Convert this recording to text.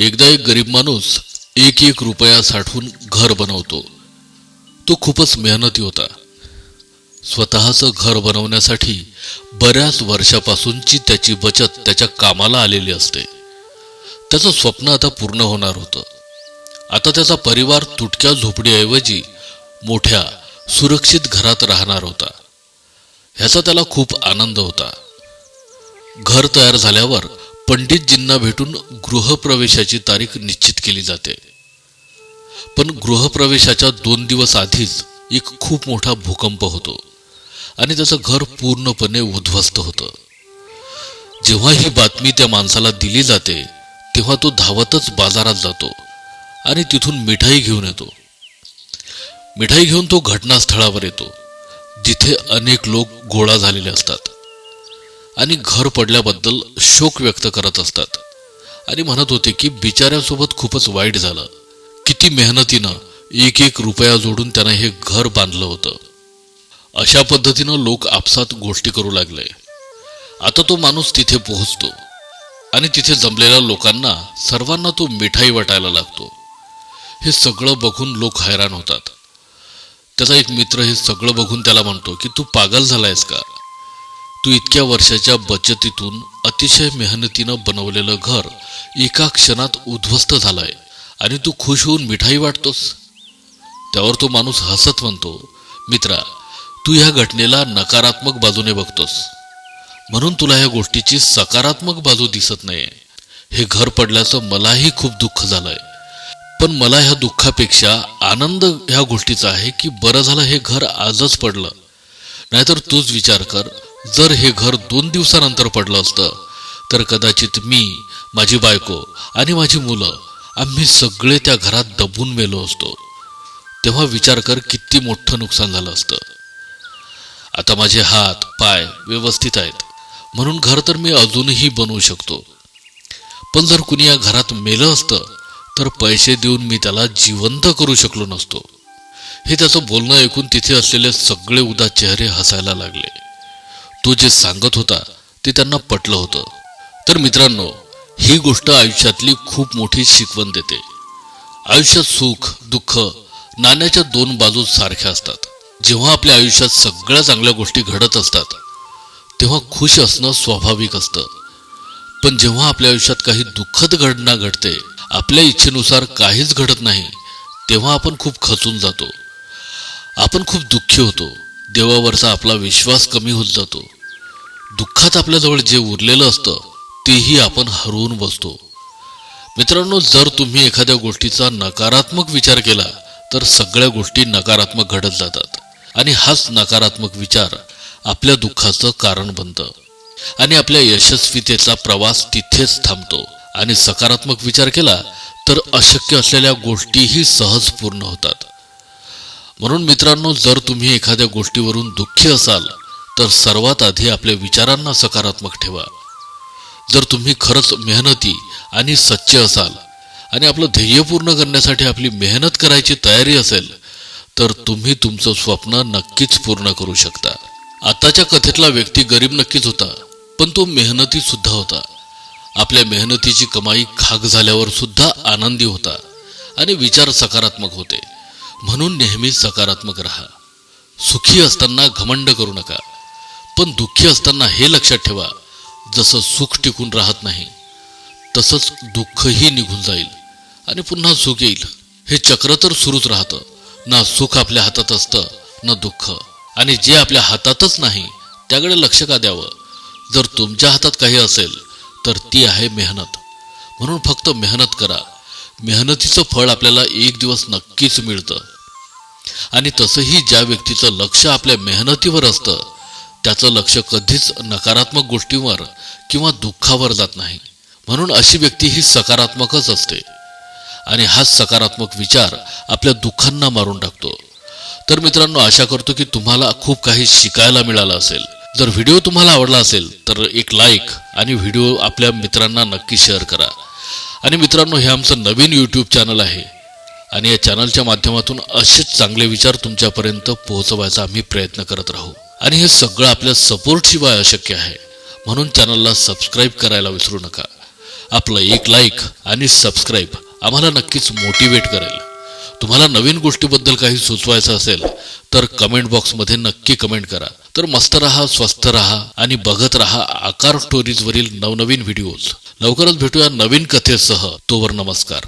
एकदा एक गरीब माणूस एक एक रुपया साठवून घर बनवतो. तो खूपच मेहनती होता. स्वतःचं घर बनवण्यासाठी बऱ्याच वर्षापासूनची त्याची बचत त्याच्या कामाला आलेली असते. त्याचं स्वप्न आता पूर्ण होणार होतं. आता त्याचा परिवार तुटक्या झोपडीऐवजी मोठ्या सुरक्षित घरात राहणार होता. ह्याचा त्याला खूप आनंद होता. घर तयार झाल्यावर पंडितजींना भेटून गृहप्रवेशाची तारीख निश्चित केली जाते. पण गृहप्रवेशाच्या दोन दिवस आधीच एक खूप मोठा भूकंप होतो आणि त्याचं घर पूर्णपणे उद्ध्वस्त होतं. जेव्हा ही बातमी त्या माणसाला दिली जाते तेव्हा तो धावतच बाजारात जातो आणि तिथून मिठाई घेऊन येतो. मिठाई घेऊन तो घटनास्थळावर येतो जिथे अनेक लोक गोळा झालेले असतात. आणि घर पडल्याबद्दल शोक व्यक्त करत असतात. आणि म्हणत होते की बिचाऱ्यासोबत खूपच वाईट झालं. किती मेहनतीनं एक एक रुपया जोडून त्यानं हे घर बांधलं होतं. अशा पद्धतीनं लोक आपसात गोष्टी करू लागले. आता तो माणूस तिथे पोहोचतो. आणि तिथे जमलेल्या लोकांना सर्वांना तो मिठाई वाटायला लागतो. हे सगळं बघून लोक हैराण होतात. त्याचा एक मित्र हे सगळं बघून त्याला म्हणतो की तू पागल झालायस का? तू इतक्या वर्षाच्या बचतीतून अतिशय मेहनतीनं बनवलेलं घर एका क्षणात उद्ध्वस्त झालंय आणि तू खुश होऊन मिठाई वाटतोस. त्यावर तो माणूस हसत म्हणतो मित्रा तू ह्या घटनेला नकारात्मक बाजूने बघतोस. म्हणून तुला ह्या गोष्टीची सकारात्मक बाजू दिसत नाही हे घर पडल्याचं मलाही खूप दुःख झालंय. पण मला ह्या दुःखापेक्षा आनंद ह्या गोष्टीचा आहे की बरं झालं हे घर आजच पडलं. नाहीतर तूच विचार कर जर हे घर दोन दिवसानंतर पडलं असतं तर कदाचित मी माझी बायको आणि माझी मुलं आम्ही सगळे त्या घरात दबून मेलो असतो. तेव्हा विचार कर किती मोठं नुकसान झालं असतं. आता माझे हात पाय व्यवस्थित आहेत. म्हणून घर तर मी अजूनही बनवू शकतो. पण जर कुणी या घरात मेलं असतं तर पैसे देऊन मी त्याला जिवंत करू शकलो नसतो. हे त्याचं बोलणं ऐकून तिथे असलेले सगळे उदा चेहरे हसायला लागले. तो जे सांगत होता ते त्यांना पटलं होतं. तर मित्रांनो ही गोष्ट आयुष्यातली खूप मोठी शिकवण देते. आयुष्यात सुख दुःख नाण्याच्या दोन बाजू सारख्या असतात. जेव्हा आपल्या आयुष्यात सगळ्या चांगल्या गोष्टी घडत असतात तेव्हा खुश असणं स्वाभाविक असतं. पण जेव्हा आपल्या आयुष्यात काही दुःखद घटना घडते आपल्या इच्छेनुसार काहीच घडत नाही तेव्हा आपण खूप खचून जातो. आपण खूप दुःखी होतो. देवावरचा आपला विश्वास कमी होत जातो. दुःखात आपल्याजवळ जे उरलेलं असतं तेही आपण हरवून बसतो. मित्रांनो जर तुम्ही एखाद्या गोष्टीचा नकारात्मक विचार केला तर सगळ्या गोष्टी नकारात्मक घडत जातात. आणि हाच नकारात्मक विचार आपल्या दुःखाचं कारण बनतं. आणि आपल्या यशस्वीतेचा प्रवास तिथेच थांबतो. आणि सकारात्मक विचार केला तर अशक्य असलेल्या गोष्टीही सहज पूर्ण होतात. म्हणून मित्रांनो जर तुम्ही एखाद्या गोष्टीवरून दुःखी असाल तर सर्वात आधी आपल्या विचारांना सकारात्मक ठेवा. जर तुम्ही खरंच मेहनती आणि सच्चे असाल आणि आपलं ध्येय पूर्ण करण्यासाठी आपली मेहनत करायची तयारी असेल तर तुम्ही तुमचं स्वप्न नक्कीच पूर्ण करू शकता. आताच्या कथेतला व्यक्ती गरीब नक्कीच होता पण तो मेहनती सुद्धा होता. आपल्या मेहनतीची कमाई खाक झाल्यावर सुद्धा आनंदी होता आणि विचार सकारात्मक होते. म्हणून नेहमी सकारात्मक राहा. सुखी असताना घमंड करू नका. पण दुःखी असताना हे लक्षात ठेवा जसं सुख टिकून राहत नाही तसंच दुःखही निघून जाईल आणि पुन्हा सुख येईल. हे चक्र तर सुरूच राहतं. ना सुख आपल्या हातात असतं ना दुःख. आणि जे आपल्या हातातच नाही त्याकडे लक्ष का द्यावं? जर तुमच्या हातात काही असेल तर ती आहे मेहनत. म्हणून फक्त मेहनत करा. मेहनतीचं फळ आपल्याला एक दिवस नक्कीच मिळतं. आणि तसंही ज्या व्यक्तीचं लक्ष आपल्या मेहनतीवर असतं त्याचं लक्ष कधीच नकारात्मक गोष्टींवर किंवा दुःखावर जात नाही. म्हणून अशी व्यक्ती ही सकारात्मकच असते. आणि हाच सकारात्मक विचार आपल्या दुःखांना मारून टाकतो. तर मित्रांनो आशा करतो की तुम्हाला खूप काही शिकायला मिळालं असेल. जर व्हिडिओ तुम्हाला आवडला असेल तर एक लाईक आणि व्हिडिओ आपल्या मित्रांना नक्की शेअर करा. आणि मित्रांनो हे आमचं नवीन यूट्यूब चॅनल आहे. आणि या चॅनलच्या माध्यमातून असेच चांगले विचार तुमच्यापर्यंत पोहोचवायचा आम्ही प्रयत्न करत राहू. आणि हे सगळं आपल्या सपोर्टशिवाय अशक्य आहे. म्हणून चॅनलला सबस्क्राईब करायला विसरू नका. आपलं एक लाईक आणि सबस्क्राईब आम्हाला नक्कीच मोटिवेट करेल. तुम्हाला नवीन गोष्टीबद्दल काही सुचवायचं असेल तर कमेंट बॉक्समध्ये नक्की कमेंट करा. तर मस्त रहा स्वस्त रहा आणि बघत रहा आकार स्टोरीजवरील नवनवीन व्हिडिओज लवकरच भेटूया नवीन कथेसह. तोवर नमस्कार.